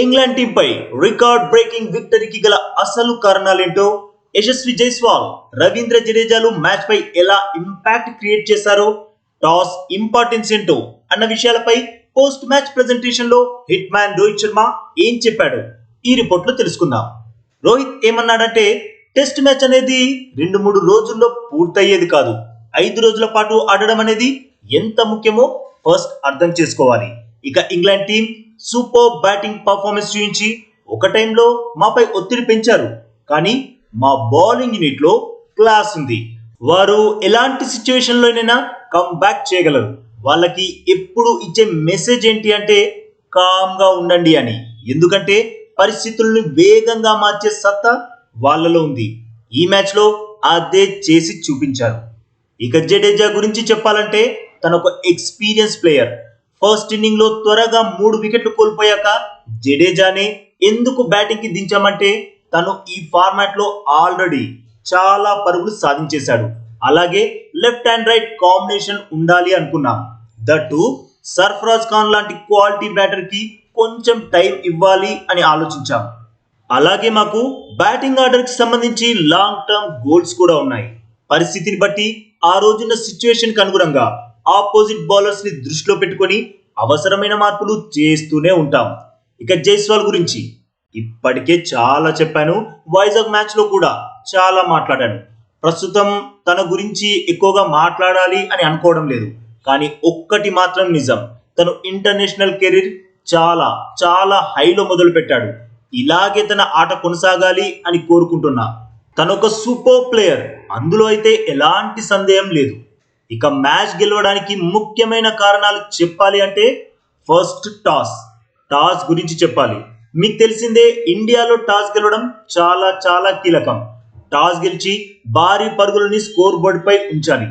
England టీంపై record breaking విక్టరీకి గల అసలు కారణాలేంటో యశస్వి జైస్వాల్ రవీంద్ర జడేజాలు మ్యాచ్ పై ఎలా ఇంపాక్ట్ క్రియేట్ చేశారో టాస్ ఇంపార్టెన్స్ ఏంటో అన్న విషయాలపై పోస్ట్ మ్యాచ్ ప్రెజెంటేషన్లో హిట్ మ్యాన్ రోహిత్ శర్మ ఏం చెప్పాడు? ఈ రిపోర్ట్లో తెలుసుకుందాం. రోహిత్ ఏమన్నాడంటే టెస్ట్ మ్యాచ్ అనేది రెండు మూడు రోజుల్లో పూర్తయ్యేది కాదు. ఐదు రోజుల పాటు ఆడడం అనేది ఎంత ముఖ్యమో ఫస్ట్ అర్థం చేసుకోవాలి. ఇక England team super batting performance చూపించి ఒక టైంలో మాపై ఒత్తిడి పెంచారు. కానీ మా బౌలింగ్ యూనిట్లో క్లాస్ ఉంది. వారు ఎలాంటి సిచ్యువేషన్ లోనైనా కమ్ బ్యాక్ చేయగలరు. వాళ్ళకి ఎప్పుడు ఇచ్చే మెసేజ్ ఏంటి అంటే కామ్గా ఉండండి అని. ఎందుకంటే పరిస్థితులను వేగంగా మార్చే సత్తా వాళ్ళలో ఉంది. ఈ మ్యాచ్లో అదే చేసి చూపించారు. ఇక జడేజా గురించి చెప్పాలంటే తన ఒక ఎక్స్పీరియన్స్ ప్లేయర్. ఫస్ట్ ఇన్నింగ్లో త్వరగా మూడు వికెట్లు కోల్పోయాక జడేజానే ఎందుకు బ్యాటింగ్కి దించామంటే తను ఈ ఫార్మాట్లో ఆల్రెడీ చాలా పరుగులు సాధించేశాడు. అలాగే లెఫ్ట్ అండ్ రైట్ కాంబినేషన్ ఉండాలి అనుకున్నాం. దట్టు సర్ఫరాజ్ ఖాన్ లాంటి క్వాలిటీ బ్యాటర్కి కొంచెం టైం ఇవ్వాలి అని ఆలోచించాం. అలాగే మాకు బ్యాటింగ్ ఆర్డర్కి సంబంధించి లాంగ్ టర్మ్ గోల్స్ కూడా ఉన్నాయి. పరిస్థితిని బట్టి ఆ రోజున్న సిచ్యువేషన్ అనుగుణంగా ఆపోజిట్ బౌలర్స్ని దృష్టిలో పెట్టుకొని అవసరమైన మార్పులు చేస్తూనే ఉంటాం. ఇక జైస్వాల్ గురించి ఇప్పటికే చాలా చెప్పాను. వైజాగ్ మ్యాచ్లో కూడా చాలా మాట్లాడాను. ప్రస్తుతం తన గురించి ఎక్కువగా మాట్లాడాలి అని అనుకోవడం లేదు. కానీ ఒక్కటి మాత్రం నిజం. తను ఇంటర్నేషనల్ కెరీర్ చాలా చాలా హైలో మొదలు పెట్టాడు ఇలాగే తన ఆట కొనసాగాలి అని కోరుకుంటున్నా. తను ఒక సూపర్ ప్లేయర్. అందులో అయితే ఎలాంటి సందేహం లేదు. ఇక మ్యాచ్ గెలవడానికి ముఖ్యమైన కారణాలు చెప్పాలి అంటే ఫస్ట్ టాస్. టాస్ గురించి చెప్పాలి. మీకు తెలిసిందే ఇండియాలో టాస్ గెలవడం చాలా చాలా కీలకం. టాస్ గెలిచి భారీ పరుగులని స్కోర్ బోర్డ్ పై ఉంచాలి.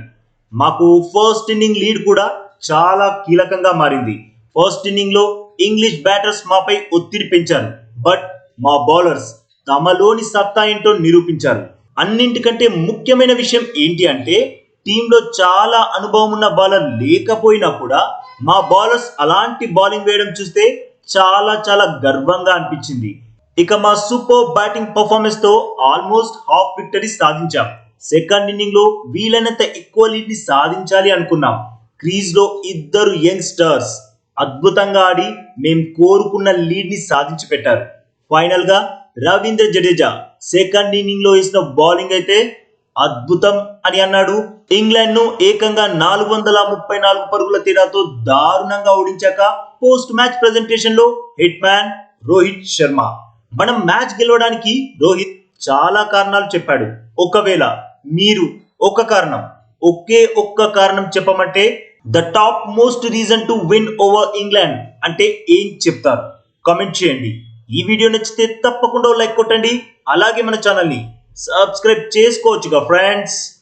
మాకు ఫస్ట్ ఇన్నింగ్ లీడ్ కూడా చాలా కీలకంగా మారింది. ఫస్ట్ ఇన్నింగ్లో ఇంగ్లీష్ బ్యాటర్స్ మాపై ఒత్తిడి పెంచారు. బట్ మా బౌలర్స్ తమలోని సత్తా ఏంటో నిరూపించారు. అన్నింటికంటే ముఖ్యమైన విషయం ఏంటి అంటే టీంలో చాలా అనుభవం ఉన్న బౌలర్ లేకపోయినా కూడా మా బౌలర్స్ అలాంటి బౌలింగ్ వేయడం చూస్తే చాలా చాలా గర్వంగా అనిపించింది. ఇక మా సూపర్ బ్యాటింగ్ పర్ఫార్మెన్స్తో ఆల్మోస్ట్ హాఫ్ విక్టరీ సాధించాం. సెకండ్ ఇన్నింగ్లో వీలైనంత ఎక్కువ లీడ్ని సాధించాలి అనుకున్నాం. క్రీజ్లో ఇద్దరు యంగ్స్టర్స్ అద్భుతంగా ఆడి మేం కోరుకున్న లీడ్ని సాధించి పెట్టారు. ఫైనల్గా రవీంద్ర జడేజా సెకండ్ ఇన్నింగ్లో వేసిన బౌలింగ్ అయితే అద్భుతం అని అన్నాడు. ఇంగ్లాండ్ను ఏకంగా నాలుగు వందల ముప్పై నాలుగు పరుగుల తేడాతో దారుణంగా ఓడించాక పోస్ట్ మ్యాచ్ ప్రెజెంటేషన్లో హిట్ మ్యాన్ రోహిత్ శర్మ. మనం మ్యాచ్ గెలవడానికి రోహిత్ చాలా కారణాలు చెప్పాడు. ఒకవేళ మీరు ఒక కారణం ఒకే ఒక్క కారణం చెప్పమంటే the topmost reason to win over England అంటే ఏం చెప్తారు? కామెంట్ చేయండి. ఈ వీడియో నచ్చితే తప్పకుండా లైక్ కొట్టండి. అలాగే మన ఛానల్ని सब्सक्राइब चेस कोच का फ्रेंड्स